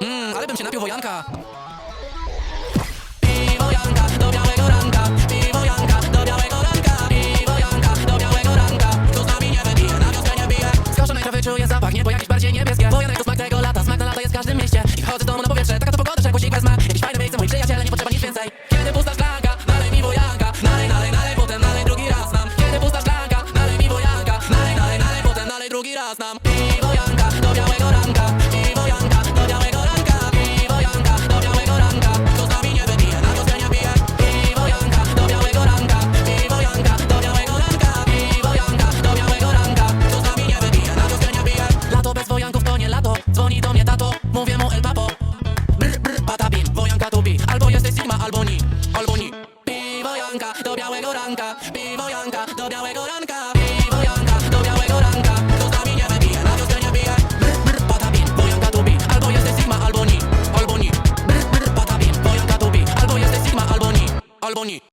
Mmm, ale bym się napił wojanka. Piwo Janka do białego ranka. Piwo Janka do białego ranka. Do. Kto z nami nie wypije, na wiosnę nie bije. Trawy czuję zapach, niebo jakieś bardziej niebieskie. Wojanek to smak tego lata, smak na lata jest w każdym mieście. I chodzę z domu na powietrze, taka to pogoda, że głosik wezmę. Jakieś fajne miejsce, moi przyjaciele, nie potrzeba nic więcej. Kiedy pusta szklanka, nalej mi wojanka. Nalej, nalej, nalej, potem nalej drugi raz nam. Kiedy pusta szklanka, nalej mi wojanka. Nalej, nalej, nalej, potem nalej drugi raz nam. Piwo Janka do białego białego ranka. Piwo Janka do białego ranka. Piwo Janka do białego ranka. Kto z nami nie wypije, na wiosnę nie pije. Brr, brr, patapim, wojanka tupi. Albo jesteś Sigma, albo ni, albo ni. Brr, brr, patapim, wojanka tupi. Albo jesteś Sigma, albo ni, albo ni.